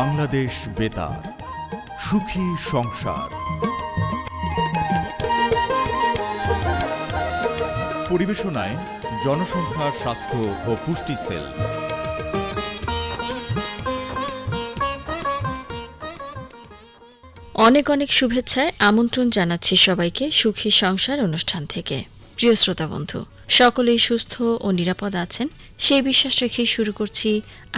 বাংলাদেশ বেতার, সুখী সংসার। পরিবেশনায় জনসংখ্যা স্বাস্থ্য ও পুষ্টি সেল। অনেক অনেক শুভেচ্ছায় আমন্ত্রণ জানাচ্ছি সবাইকে সুখী সংসার অনুষ্ঠান থেকে। প্রিয় শ্রোতা বন্ধু, সকলেই সুস্থ ও নিরাপদ আছেন, সেই বিশ্বাস রেখেই শুরু করছি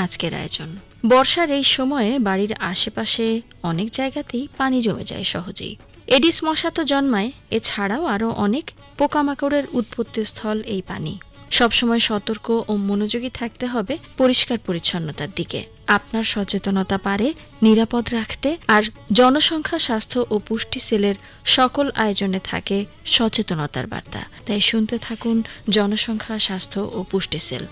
আজকের আয়োজন। বর্ষার এই সময়ে বাড়ির আশেপাশে অনেক জায়গাতেই পানি জমে যায় সহজেই। এডিস মশা তো জন্মায়, এছাড়াও আরও অনেক পোকামাকড়ের উৎপত্তিস্থল এই পানি। সবসময় সতর্ক ও মনোযোগী থাকতে হবে পরিষ্কার পরিচ্ছন্নতার দিকে। আপনার সচেতনতা পারে, নিরাপদ রাখতে আর জনসংখ্যা, স্বাস্থ্য ও পুষ্টি সেলের সকল আয়োজনে থাকে সচেতনতার বার্তা। তাই শুনতে থাকুন জনসংখ্যা, স্বাস্থ্য ও পুষ্টি সেল।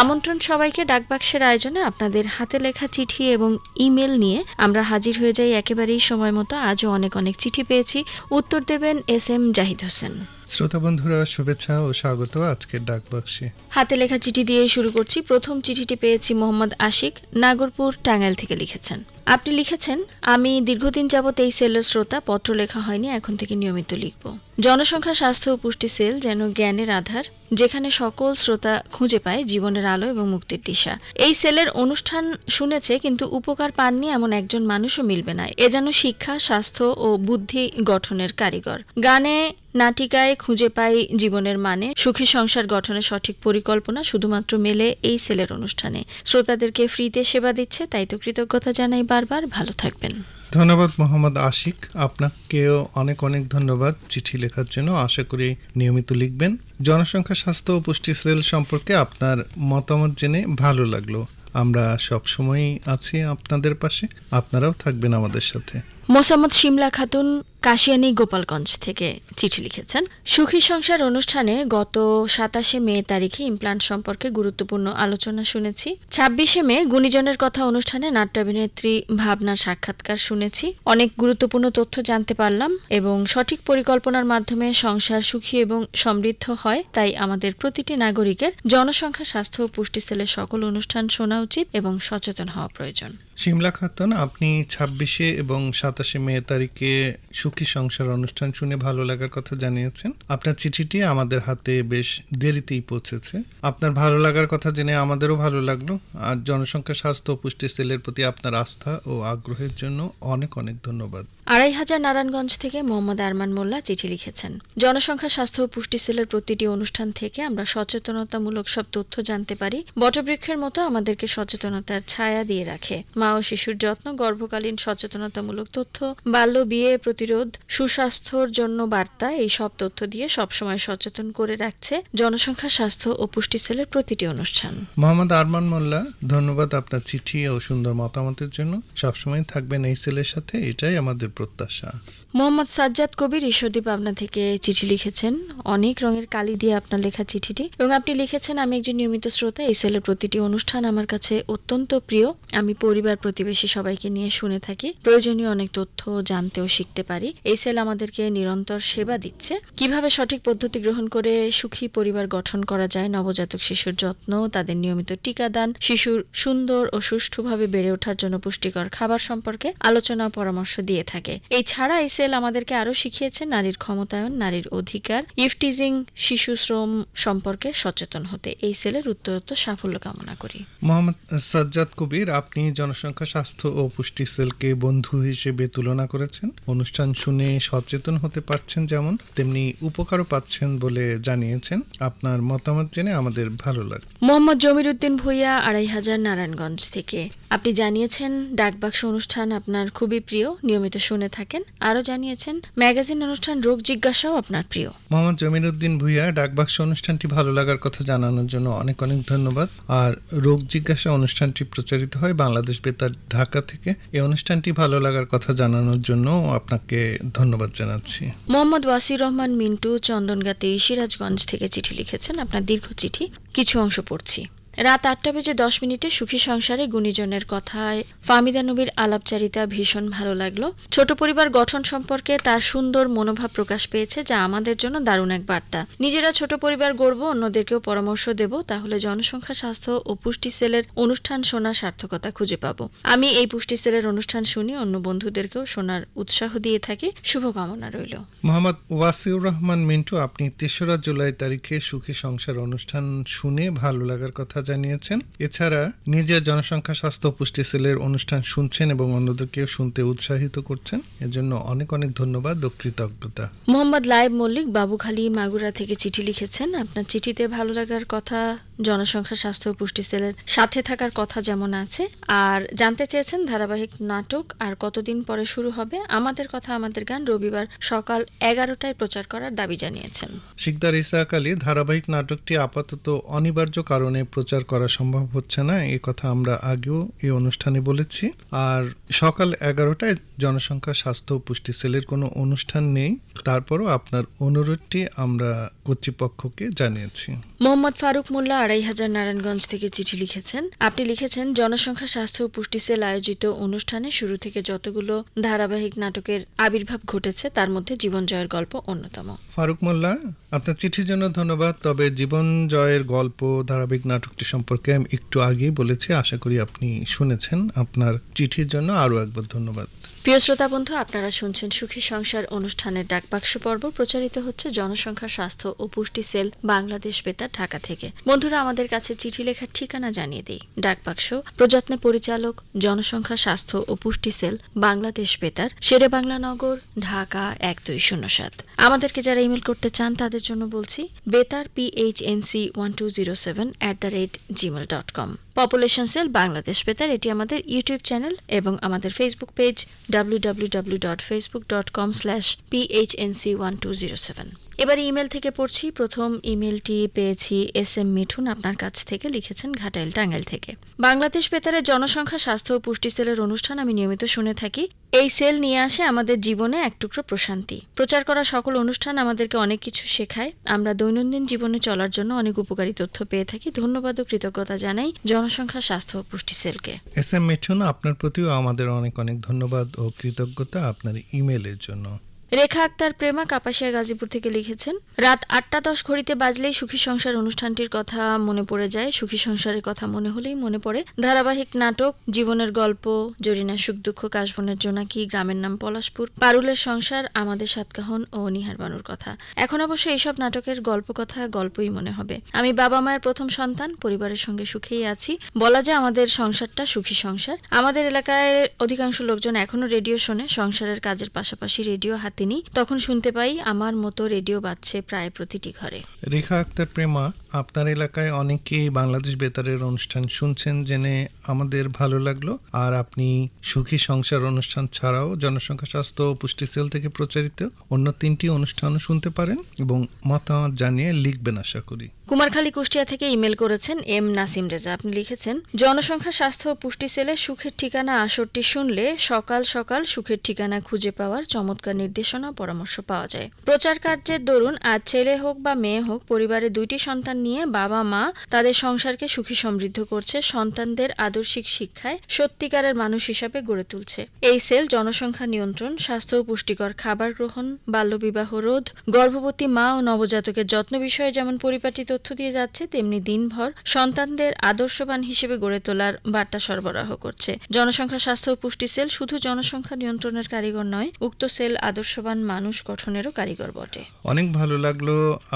আমন্ত্রণ সবাইকে ডাকবাক্সের আয়োজনে আপনাদের হাতে লেখা চিঠি এবং ইমেল নিয়ে আমরা হাজির হয়ে যাই একেবারেই সময় মতো। আজও অনেক অনেক চিঠি পেয়েছি। উত্তর দেবেন এস এম জাহিদ হোসেন। শ্রোতা বন্ধুরা, শুভেচ্ছা ও স্বাগত আজকের ডাকবাক্সে। হাতে লেখা চিঠি দিয়ে শুরু করছি। প্রথম চিঠিটি পেয়েছি মোহাম্মদ আশিক, নাগরপুর, টাঙ্গাইল থেকে লিখেছেন। আপনি লিখেছেন, আমি দীর্ঘদিন যাবত এই সেলের শ্রোতা, পত্র লেখা হয়নি, এখন থেকে নিয়মিত লিখব। জনসংখ্যা, স্বাস্থ্য ও পুষ্টি সেল যেন জ্ঞানের আধার, যেখানে সকল শ্রোতা খুঁজে পায় জীবনের আলো এবং মুক্তির দিশা। এই সেলের অনুষ্ঠান শুনেছে, কিন্তু উপকার পাননি এমন একজন মানুষও মিলবে না। এ যেন শিক্ষা, স্বাস্থ্য ও বুদ্ধি গঠনের কারিগর। গানে নাটিকায় খুঁজে পাই জীবনের মানে সুখী সংসার গঠনের সঠিক পরিকল্পনা শুধুমাত্র মেলে এই সেলের অনুষ্ঠানে। শ্রোতাদেরকে ফ্রিতে সেবা দিচ্ছে, তাই তো কৃতজ্ঞতা জানাই বারবার। ভালো থাকবেন। ধন্যবাদ মোহাম্মদ আশিক। আপনাকেও অনেক অনেক ধন্যবাদ চিঠি লেখার জন্য। আশা করি নিয়মিত লিখবেন। জনসংখ্যা, স্বাস্থ্য ও পুষ্টি সেল সম্পর্কে আপনার মতামত জেনে ভালো লাগল। আমরা সবসময়ই আছি আপনাদের পাশে। আপনারাও থাকবেন আমাদের সাথে। মোসাম্মদ শিমলা খাতুন কাশিয়ানি গোপালগঞ্জ থেকে চিঠি লিখেছেন। সুখী সংসার অনুষ্ঠানে গত সাতাশে মে তারিখে ইমপ্লান্ট সম্পর্কে গুরুত্বপূর্ণ আলোচনা শুনেছি। ছাব্বিশে মে গুণীজনের কথা অনুষ্ঠানে নাট্যাভিনেত্রী ভাবনার সাক্ষাৎকার শুনেছি। অনেক গুরুত্বপূর্ণ তথ্য জানতে পারলাম এবং সঠিক পরিকল্পনার মাধ্যমে সংসার সুখী এবং সমৃদ্ধ হয়, তাই আমাদের প্রতিটি নাগরিকের জনসংখ্যা, স্বাস্থ্য ও পুষ্টি সেলের সকল অনুষ্ঠান শোনা উচিত এবং সচেতন হওয়া প্রয়োজন। শিমলা খাতুন আপনি ছাব্বিশে এবং সাতাশে মে তারিখে সুখী সংসার অনুষ্ঠান শুনে ভালো লাগার কথা জানিয়েছেন। আপনার চিঠিটি আমাদের হাতে বেশ দেরিতেই পৌঁছেছে। আপনার ভালো লাগার কথা জেনে আমাদেরও ভালো লাগল। আর জনসংখ্যা, স্বাস্থ্য ও পুষ্টি সেলের প্রতি আপনার আস্থা ও আগ্রহের জন্য অনেক অনেক ধন্যবাদ। আড়াই হাজার নারায়ণগঞ্জ থেকে মোহাম্মদ আরমান মোল্লা চিঠি লিখেছেন। জনসংখ্যা, স্বাস্থ্য ও পুষ্টি সেলের প্রতিটি অনুষ্ঠান থেকে আমরা সচেতনতামূলক সব তথ্য জানতে পারি। বটবৃক্ষের মতো আমাদেরকে সচেতনতার ছায়া দিয়ে রাখে। মা ও শিশুর যত্ন গর্ভকালীন সচেতনতামূলক তথ্য বাল্য বিয়ে প্রতিরোধ সুস্বাস্থ্যর জন্য বার্তা এই সব তথ্য দিয়ে সবসময় সচেতন করে রাখছে জনসংখ্যা স্বাস্থ্য ও পুষ্টি সেলের প্রতিটি অনুষ্ঠান। মোহাম্মদ আরমান মোল্লা ধন্যবাদ আপনার চিঠি ও সুন্দর মতামতের জন্য। সবসময় থাকবেন এই সেলের সাথে এটাই আমাদের প্রত্যাশা। মোহাম্মদ সাজ্জাদ কবির ঈশ্বরদী পাবনা থেকে চিঠি লিখেছেন। অনেক রঙের কালি দিয়ে আপনার লেখা চিঠিটি। এবং আপনি লিখেছেন আমি একজন নিয়মিত শ্রোতা এই সেলের প্রতিটি অনুষ্ঠান আমার কাছে অত্যন্ত প্রিয়। আমি পরিবার প্রতিবেশী সবাইকে নিয়ে শুনে থাকি। প্রয়োজনীয় অনেক তথ্য জানতে ও শিখতে পারি। এই সেল আমাদেরকে নিরন্তর সেবা দিচ্ছে। কীভাবে সঠিক পদ্ধতি গ্রহণ করে সুখী পরিবার গঠন করা যায়, নবজাতক শিশুর যত্ন, তাদের নিয়মিত টিকাদান, শিশুর সুন্দর ও সুষ্ঠুভাবে বেড়ে ওঠার জন্য পুষ্টিকর খাবার সম্পর্কে আলোচনা পরামর্শ দিয়ে থাকে। এই ছাড়া এই সেল আমাদেরকে আরও শিখিয়েছে নারীর ক্ষমতায়ন, নারীর অধিকার, ইফটিজিং, শিশু শ্রম সম্পর্কে সচেতন হতে। এই সেলের উত্তরোত্তর সাফল্য কামনা করি। মোহাম্মদ সাজ্জাদ কবির, আপনি জনসংখ্যা, স্বাস্থ্য ও পুষ্টি সেলকে বন্ধু হিসেবে তুলনা করেছেন। অনুষ্ঠান শুনে সচেতন হতে পারছেন যেমন তেমনি উপকারও পাচ্ছেন বলে জানিয়েছেন। আপনার মতামত জেনে আমাদের ভালো লাগে মোহাম্মদ জমির উদ্দিন ভুইয়া, আড়াই হাজার নারায়ণগঞ্জ থেকে। আপনি জানিয়েছেন ডাকবাক্স অনুষ্ঠান আপনার খুবই প্রিয় নিয়মিত শুনে থাকেন। আরও জানিয়েছেন ম্যাগাজিন অনুষ্ঠান রোগ জিজ্ঞাসাও আপনার প্রিয়। মোহাম্মদ জমির উদ্দিন ভুইয়া ডাকবাক্স অনুষ্ঠানটি ভালো লাগার কথা জানানোর জন্য অনেক অনেক ধন্যবাদ। আর রোগ জিজ্ঞাসা অনুষ্ঠানটি প্রচারিত হয় বাংলাদেশ বেতার ঢাকা থেকে। এই অনুষ্ঠানটি ভালো লাগার কথা জানানোর জন্য আপনাকে ধন্যবাদ জানাচ্ছি। মোহাম্মদ ওয়াসির রহমান মিন্টু চন্দনগাতি সিরাজগঞ্জ থেকে চিঠি লিখেছেন। আপনার দীর্ঘ চিঠি কিছু অংশ পড়ছি। রাত আটটা বেজে দশ মিনিটে সুখী সংসারে গুণীজনের কথায় ফামিদা নবীর আলাপচারিতা ভীষণ ভালো লাগল। ছোট পরিবার গঠন সম্পর্কে তার সুন্দর মনোভাব প্রকাশ পেয়েছে, যা আমাদের জন্য দারুণ এক বার্তা। নিজেরা ছোট পরিবার গড়ব, অন্যদেরকেও পরামর্শ দেব, তাহলে জনসংখ্যা, স্বাস্থ্য ও পুষ্টি সেলের অনুষ্ঠান শোনার সার্থকতা খুঁজে পাবো। আমি এই পুষ্টি সেলের অনুষ্ঠান শুনি, অন্য বন্ধুদেরকেও শোনার উৎসাহ দিয়ে থাকি। শুভকামনা রইল। মোহাম্মদ ওয়াসিউর রহমান মিন্টু, আপনি তেসরা জুলাই তারিখে সুখী সংসার অনুষ্ঠান শুনে ভালো লাগার কথা জানিয়েছেন। এছাড়া নিজের জনসংখ্যা, স্বাস্থ্য, পুষ্টি, সেলের অনুষ্ঠান শুনছেন এবং অন্যদেরকেও শুনতে উৎসাহিত করছেন। এজন্য অনেক অনেক ধন্যবাদ ও কৃতজ্ঞতা। মোহাম্মদ লাইব মল্লিক বাবুখালী মাগুরা থেকে চিঠি লিখেছেন। আপনার চিঠিতে ভালো লাগার কথা জনসংখ্যা স্বাস্থ্য ও পুষ্টি সেলের সাথে থাকার কথা যেমন আছে। আর জানতে চেয়েছেন ধারাবাহিক নাটক আর কতদিন পরে শুরু হবে আমাদের কথা আমাদের গান রবিবার সকাল এগারোটায় প্রচার করার দাবি জানিয়েছেন। শিকদার ইসাক আলী ধারাবাহিক নাটকটি আপাতত অনিবার্য কারণে প্রচার করা সম্ভব হচ্ছে না এ কথা আমরা আগেও এই অনুষ্ঠানে বলেছি। আর সকাল এগারোটায় জনসংখ্যা স্বাস্থ্য ও পুষ্টি সেলের কোনো অনুষ্ঠান নেই তারপরও আপনার অনুরোধটি আমরা কর্তৃপক্ষকে জানিয়েছি। মোহাম্মদ ফারুক মোল্লা আড়াই হাজার নারায়ণগঞ্জ থেকে চিঠি লিখেছেন। আপনি লিখেছেন জনসংখ্যা স্বাস্থ্য ও পুষ্টি সেল আয়োজিত অনুষ্ঠানে শুরু থেকে যতগুলো ধারাবাহিক নাটকের আবির্ভাব ঘটেছে তার মধ্যে জীবন জয়ের গল্প অন্যতম। ফারুক মোল্লা আপনার চিঠির জন্য ধন্যবাদ তবে জীবন জয়ের গল্প ধারাবাহিক নাটকটি সম্পর্কে আমি একটু আগেই বলেছি আশা করি আপনি শুনেছেন। আপনার চিঠির জন্য আরও একবার ধন্যবাদ। প্রিয় শ্রোতা বন্ধু আপনারা শুনছেন সুখী সংসার অনুষ্ঠানের ডাকবাক্স পর্ব। প্রচারিত হচ্ছে জনসংখ্যা স্বাস্থ্য ও পুষ্টি সেল বাংলাদেশ বেতার ঢাকা থেকে। বন্ধুরা আমাদের কাছে চিঠি লেখার ঠিকানা জানিয়ে দিই। ডাকবাক্স প্রযত্নে পরিচালক, জনসংখ্যা, স্বাস্থ্য ও পুষ্টি সেল, বাংলাদেশ বেতার শেরে বাংলা নগর, ঢাকা এক দুই শূন্য সাত। আমাদেরকে যারা ইমেল করতে চান, তাদের জন্য বলছি, Betar PHNC one two zero seven at the rate Gmail dot com population cell, Bangladesh Betar, এটি আমাদের ইউটিউব চ্যানেল এবং আমাদের Facebook page W W W dot Facebook dot com slash PHNC one two zero seven এবার email থেকে পড়ছি। প্রথম ইমেলটি পেয়েছি S M Mithun আপনার কাছ থেকে, লিখেছেন ঘাটাইল টাঙ্গাইল থেকে। বাংলাদেশ বেতারের জনসংখ্যা, স্বাস্থ্য ও পুষ্টি সেলের অনুষ্ঠান আমি নিয়মিত শুনে থাকি। এই সেল নিয়ে আসে আমাদের জীবনে এক টুকরো প্রশান্তি। প্রচার করা সকল অনুষ্ঠান আমাদেরকে অনেক কিছু শেখায়। আমরা দৈনন্দিন জীবনে চলার জন্য অনেক উপকারী তথ্য পেয়ে থাকি। ধন্যবাদ ও কৃতজ্ঞতা জানাই জনসংখ্যা, স্বাস্থ্য ও পুষ্টি সেলকে। এস এম মিঠুন, আপনার প্রতিও আমাদের অনেক অনেক ধন্যবাদ ও কৃতজ্ঞতা আপনার ইমেলের জন্য। রেখা আক্তার প্রেমা কাপাসিয়া গাজীপুর থেকে লিখেছেন, রাত আটটা দশ ঘড়িতে বাজলেই সুখী সংসার অনুষ্ঠানটির কথা মনে পড়ে যায়। সুখী সংসারের কথা মনে হলেই মনে পড়ে। ধারাবাহিক নাটক, জীবনের গল্প, জরিনা সুখ দুঃখ কাশবনের জোনাকি গ্রামের নাম পলাশপুর। পারুলের সংসার, আমাদের সাতকাহন ও নিহার বানুর কথা। এখন অবশ্য এইসব নাটকের গল্প কথা গল্পই মনে হবে। আমি বাবা মায়ের প্রথম সন্তান, পরিবারের সঙ্গে সুখেই আছি। বলা যায় আমাদের সংসারটা সুখী সংসার। আমাদের এলাকায় অধিকাংশ লোকজন এখনও রেডিও শোনে, সংসারের কাজের পাশাপাশি রেডিও হাতে নিই তখন শুনতে পাই আমার মতো রেডিও বাজছে প্রায় প্রতিটি ঘরে। রেখা আক্তার প্রেমা, আপনার এলাকায় অনেকেই বাংলাদেশ বেতারের অনুষ্ঠান শুনছেন, জেনে আমাদের ভালো লাগল। আর আপনি সুখী সংসার অনুষ্ঠান ছাড়াও জনসংখ্যা, স্বাস্থ্য ও পুষ্টি সেল থেকে প্রচারিত অন্য তিনটি অনুষ্ঠানও শুনতে পারেন এবং মতামত জানিয়ে লিখবেন আশা করি। কুমারখালী কুষ্টিয়া থেকে ইমেল করেছেন এম নাসিম রেজা। আপনি লিখেছেন, জনসংখ্যা, স্বাস্থ্য ও পুষ্টি সেলে সুখের ঠিকানা আসরটি শুনলে সকাল সকাল সুখের ঠিকানা খুঁজে পাওয়ার চমৎকার নির্দেশনা, পরামর্শ পাওয়া যায়। প্রচার কার্যের দরুন আজ ছেলে হোক বা মেয়ে হোক পরিবারে দুইটি সন্তান নিয়ে বাবা মা তাদের সংসারকে সুখী সমৃদ্ধ করছে, সন্তানদের আদর্শিক শিক্ষায় সত্যিকারের মানুষ হিসাবে গড়ে তুলছে। এই সেল জনসংখ্যা নিয়ন্ত্রণ, স্বাস্থ্য ও পুষ্টিকর খাবার গ্রহণ, বাল্যবিবাহ রোধ, গর্ভবতী মা ও নবজাতকের যত্ন বিষয়ে যেমন পরিপাটি তথ্য দিয়ে যাচ্ছে, তেমনি দিনভর সন্তানদের আদর্শবান হিসেবে গড়ে তোলার বার্তা সরবরাহ করছে। জনসংখ্যা, স্বাস্থ্য ও পুষ্টি সেল শুধু জনসংখ্যা নিয়ন্ত্রণের কারিগর নয়, উক্ত সেল আদর্শবান মানুষ গঠনেরও কারিগর বটে। অনেক ভালো লাগল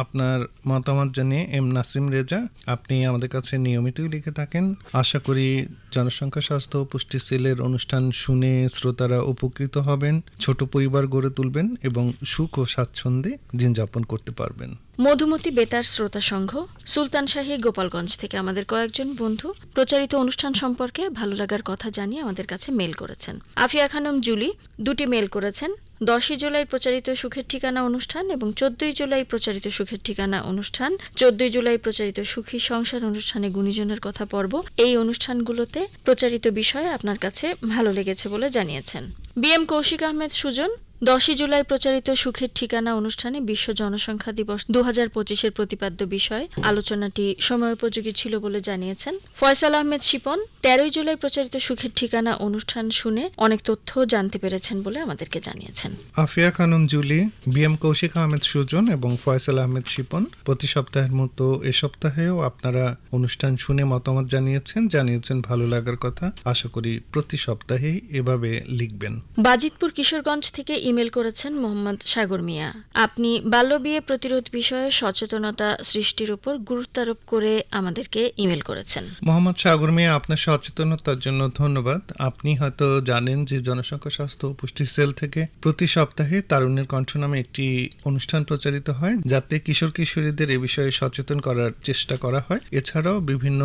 আপনার মতামত জানিয়ে, এম নাসিম রেজা, আপনি আমাদের কাছে নিয়মিতই লিখে থাকেন। আশা করি জনসংখ্যা, স্বাস্থ্য ও পুষ্টি সেলের অনুষ্ঠান শুনে শ্রোতারা উপকৃত হবেন, ছোট পরিবার গড়ে তুলবেন এবং সুখ ও স্বাচ্ছন্দ্যে দিন যাপন করতে পারবেন। মধুমতি বেতার শ্রোতা সংঘ, সুলতান শাহী গোপালগঞ্জ থেকে আমাদের কয়েকজন বন্ধু প্রচারিত অনুষ্ঠান সম্পর্কে ভালো লাগার কথা জানিয়ে আমাদের কাছে মেল করেছেন। আফিয়া খানম জুলি দুটি মেল করেছেন। দশই জুলাই প্রচারিত সুখের ঠিকানা অনুষ্ঠান এবং চোদ্দই জুলাই প্রচারিত সুখের ঠিকানা অনুষ্ঠান। চোদ্দই জুলাই প্রচারিত সুখী সংসার অনুষ্ঠানে গুণীজনের কথা পর্ব। এই অনুষ্ঠানগুলোতে প্রচারিত বিষয় আপনার কাছে ভালো লেগেছে বলে জানিয়েছেন। বি এম কৌশিক আহমেদ সুজন দশই জুলাই প্রচারিত সুখের ঠিকানা অনুষ্ঠানে বিশ্ব জনসংখ্যা দিবস দু হাজার পঁচিশের প্রতিপাদ্য বিষয়ে আলোচনাটি সময়োপযোগী ছিল বলে জানিয়েছেন ফয়সাল আহমেদ শিপন। তেরোই জুলাই প্রচারিত সুখের ঠিকানা অনুষ্ঠান শুনে অনেক তথ্য জানতে পেরেছেন বলে আমাদেরকে জানিয়েছেন। Afia Khanam Julie B M Koushik Ahmed Sujon এবং ফয়সাল আহমেদ শিপন প্রতি সপ্তাহের মতো এ সপ্তাহেও আপনারা অনুষ্ঠান শুনে মতামত জানিয়েছেন জানিয়েছেন ভালো লাগার কথা। আশা করি প্রতি সপ্তাহেই এভাবে লিখবেন। বাজিতপুর কিশোরগঞ্জ থেকে ইমেল করেছেন মোহাম্মদ সাগর মিয়া। আপনি বাল্যবিয়ে প্রতিরোধ বিষয়ে সচেতনতা সৃষ্টির উপর গুরুত্ব আরোপ করে আমাদেরকে ইমেল করেছেন। মোহাম্মদ সাগর মিয়া আপনার সচেতনতার জন্য ধন্যবাদ। আপনি হয়তো জানেন যে জনসংখ্যা স্বাস্থ্য ও পুষ্টি সেল থেকে প্রতি সপ্তাহে তারুণ্যের কণ্ঠ নামে একটি অনুষ্ঠান প্রচারিত হয় যাতে কিশোর কিশোরীদের এ বিষয়ে সচেতন করার চেষ্টা করা হয়। এছাড়াও বিভিন্ন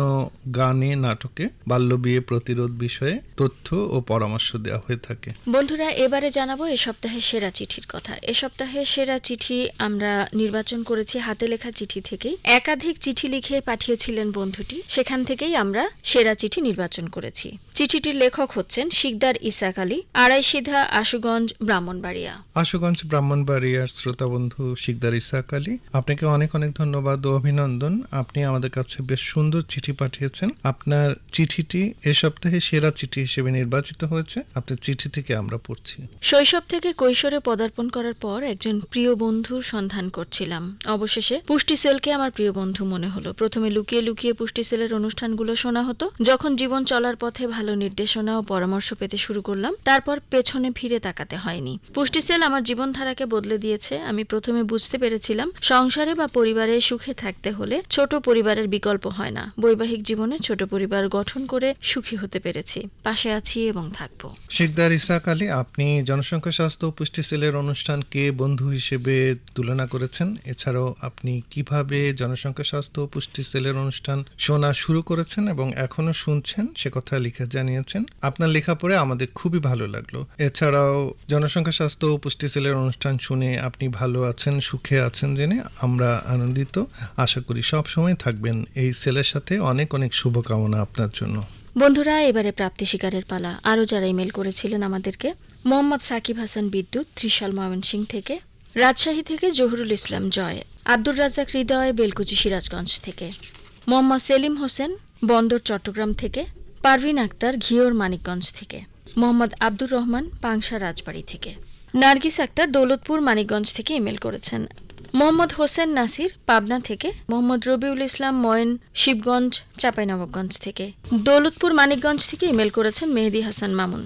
গানে নাটকে বাল্যবিয়ে প্রতিরোধ বিষয়ে তথ্য ও পরামর্শ দেওয়া হয়ে থাকে। বন্ধুরা এবারে জানাব এ সপ্তাহে সেরা চিঠির কথা। এ সপ্তাহে সেরা চিঠি আমরা নির্বাচন করেছি হাতে লেখা চিঠি থেকেই। একাধিক চিঠি লিখে পাঠিয়েছিলেন বন্ধুটি। সেখান থেকেই আমরা সেরা চিঠি নির্বাচন করেছি। চিঠিটির লেখক হচ্ছেন শিকদার ইসাক আলী আড়াইসিধা আশুগঞ্জ ব্রাহ্মণবাড়িয়া। আশুগঞ্জ ব্রাহ্মণবাড়িয়ার শ্রোতা বন্ধু শিকদার ইসাক আলী আপনাকে অনেক অনেক ধন্যবাদ ও অভিনন্দন। আপনি আমাদের কাছে বেশ সুন্দর চিঠি পাঠিয়েছেন। আপনার চিঠিটি এ সপ্তাহে সেরা চিঠি হিসেবে নির্বাচিত হয়েছে। আপনার চিঠি থেকে আমরা পড়ছি। শৈশব থেকে কৈশোরে পদার্পণ করার পর একজন প্রিয় বন্ধুর সন্ধান করছিলাম। অবশেষে পুষ্টি সেলকে আমার প্রিয় বন্ধু মনে হলো। প্রথমে লুকিয়ে লুকিয়ে পুষ্টি সেলের অনুষ্ঠানগুলো শোনা হতো। যখন জীবন চলার পথে ভালো নির্দেশনা ও পরামর্শ পেতে শুরু করলাম, তারপর পেছনে ফিরে তাকাতে হয়নি। পুষ্টি সেল আমার জীবনধারাকে বদলে দিয়েছে। আমি প্রথমে বুঝতে পেরেছিলাম, সংসারে বা পরিবারে সুখে থাকতে হলে ছোট পরিবারের বিকল্প হয় না। বৈবাহিক জীবনে ছোট পরিবার গঠন করে সুখী হতে পেরেছি। পাশে আছি এবং থাকব। শিকদার ইসাক আলী, আপনি জনসংখ্যা, স্বাস্থ্য পুষ্টি সেলের অনুষ্ঠানকে বন্ধু হিসেবে তুলনা করেছেন? এছাড়াও আপনি কীভাবে জনসংখ্যা, স্বাস্থ্য পুষ্টি সেলের অনুষ্ঠান শোনা শুরু করেছেন এবং এখনও শুনছেন? সে কথা লিখে জানিয়েছেন। আপনার লেখা পড়ে আমাদের খুবই ভালো লাগল। এছাড়াও জনসংখ্যা, স্বাস্থ্য ও পুষ্টি সেলের অনুষ্ঠান শুনে আপনি ভালো আছেন, সুখে আছেন জেনে আমরা আনন্দিত। আশা করি সব সময় থাকবেন এই সেলের সাথে। অনেক অনেক শুভকামনা আপনার জন্য। বন্ধুরা, এবারে প্রাপ্তি শিকারের পালা। আরও যারা ইমেল করেছিলেন আমাদেরকে, মোহাম্মদ সাকিব হাসান বিদ্যুৎ, ত্রিশাল ময়মনসিং থেকে, রাজশাহী থেকে জহুরুল ইসলাম জয়, আব্দুর রাজ্জাক হৃদয়, বেলকুচি সিরাজগঞ্জ থেকে, মোহাম্মদ সেলিম হোসেন, বন্দর, চট্টগ্রাম থেকে পারভিন আক্তার ঘিওর মানিকগঞ্জ থেকে, মোহাম্মদ আব্দুর রহমান পাংশা রাজবাড়ী থেকে। নার্গিস আক্তার দৌলতপুর মানিকগঞ্জ থেকে ইমেল করেছেন। মোহাম্মদ হোসেন নাসির পাবনা থেকে, মোহাম্মদ রবিউল ইসলাম ময়েন শিবগঞ্জ, চাঁপাইনবাবগঞ্জ থেকে। দৌলতপুর মানিকগঞ্জ থেকে ইমেল করেছেন মেহেদি হাসান মামুন।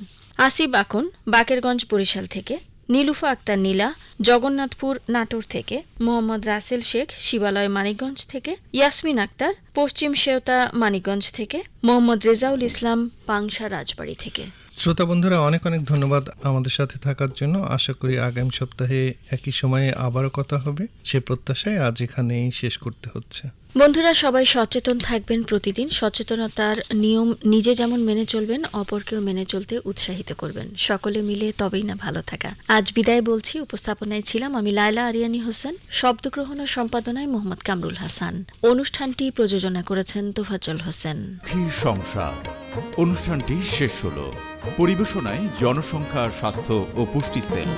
আসিব আকুন, বাকেরগঞ্জ বরিশাল থেকে। নীলুফা আক্তার নীলা, জগন্নাথপুর, নাটোর থেকে, মোহাম্মদ রাসেল শেখ, শিবালয়, মানিকগঞ্জ থেকে, ইয়াসমিন আক্তার, পশ্চিম শেওতা, মানিকগঞ্জ থেকে, মোহাম্মদ রেজাউল ইসলাম, পাংশা, রাজবাড়ি থেকে। শ্রোতা বন্ধুরা অনেক অনেক ধন্যবাদ আমাদের সাথে থাকার জন্য। আশা করি আগামী সপ্তাহে একই সময়ে আবারও কথা হবে। সে প্রত্যাশায় আজ এখানেই শেষ করতে হচ্ছে। বন্ধুরা সবাই সচেতন থাকবেন প্রতিদিন। সচেতনতার নিয়ম নিজে যেমন মেনে চলবেন অপরকেও মেনে চলতে উৎসাহিত করবেন। সকলে মিলে তবেই না ভালো থাকা। আজ বিদায় বলছি উপস্থাপনায় ছিলাম আমি লায়লা আরিয়ানি হোসেন। শব্দগ্রহণ ও সম্পাদনায় মোহাম্মদ কামরুল হাসান। অনুষ্ঠানটি প্রযোজনা করেছেন তোফাজল হোসেন। সংসার? অনুষ্ঠানটি শেষ হলো। পরিবেশনায় জনসংখ্যা স্বাস্থ্য ও পুষ্টি সেল।